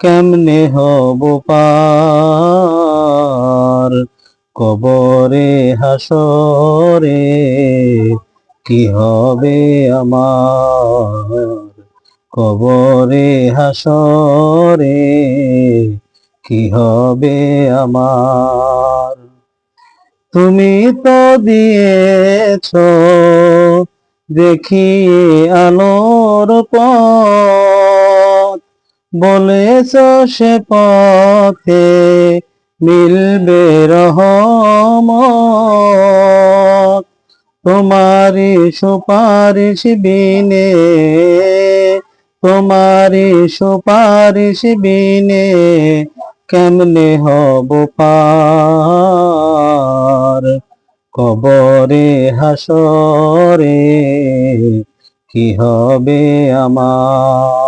কেমনে হব পার? কবরে, হাসরে কি হবে আমার? কবরে, হাসরে কি হবে আমার? তুমি তো দিয়েছ দেখিয়ে আলোর পথ। বলেছ সে পথে মিলবে রহমত। তোমারি সুপারিশ বিনে তোমারি সুপারিশ বিনে কেমনে হব পার? কবরে, হাসরে কি হবে আমার?